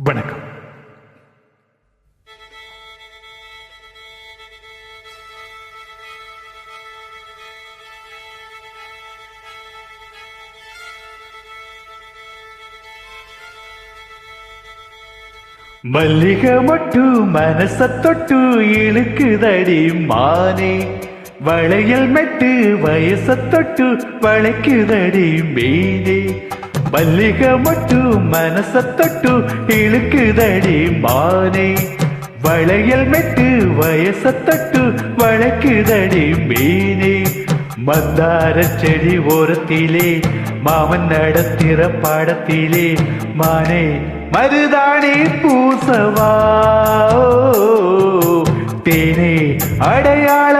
வணக்கம். மல்லிகை மட்டு மனச தொட்டு இழுக்குதடி மானே. வளையல் மெட்டு வயச தொட்டு வளைக்குதடி மீனே. மல்லிக மட்டு மனச இழுக்குதடி மானே. வளையல் மெட்டு வயசத்தட்டு வளைக்குதடி மீனே. மந்தார செடி ஓரத்திலே மாமன் நடத்திற பாடத்திலே மானே மருதாணி பூசவா. தேனே அடையாள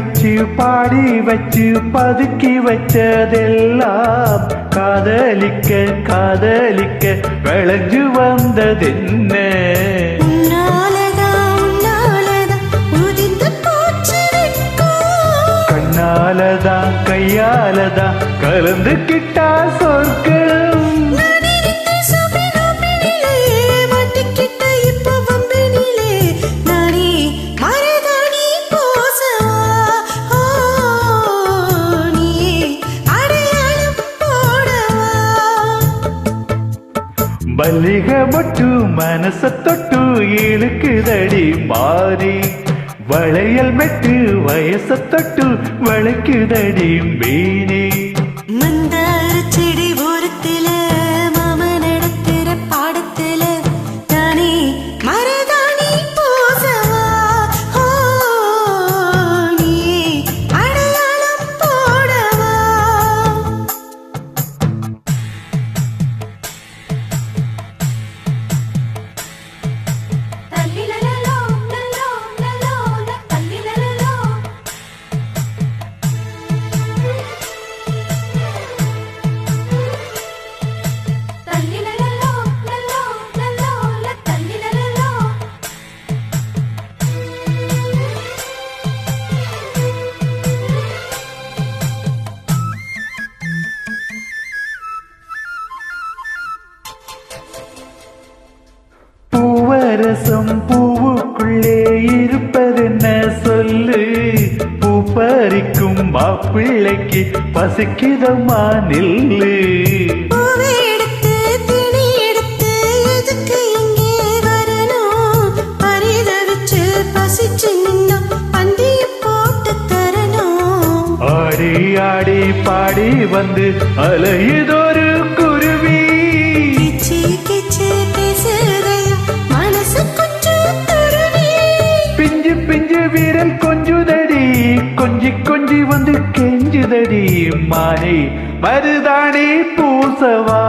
வச்சு பாடி வச்சு பதுக்கி வச்சதெல்லாம் காதலிக்க காதலிக்க விளைஞ்சு வந்ததென்ன. கண்ணாலதான் கையாலதான் கலந்துக்கிட்டா சொர்க்கம் மல்லிகை மட்டு மனச தொட்டு இழுக்குதடி மாறி. வளையல் மெட்டு வயச தொட்டு வளைக்குதடி மீனே. மந்தார செடி பூவரசம் பூவுக்குள்ளே இருப்பதென்ன சொல்லு? பூ பறிக்கும் மாப்பிள்ளைக்கு பசிக்குதம்மா நில்லு. ஆடி ஆடி பாடி வந்து அலையுதொரு கொஞ்சி வந்து கெஞ்சுதடி மானே. மருதானே பூசவா?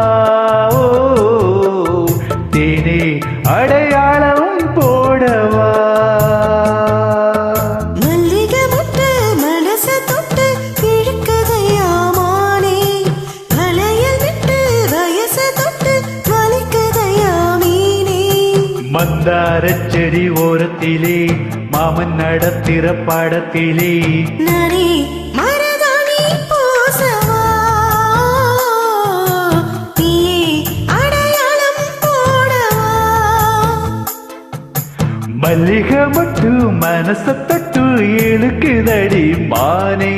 தேனே அடையாளம் போடவா? மந்தார செடி ஓரத்திலே மாமன் நடத்திற பாடத்திலே. மல்லிகை மட்டு மனச தட்டு இழுக்குதடி மானே.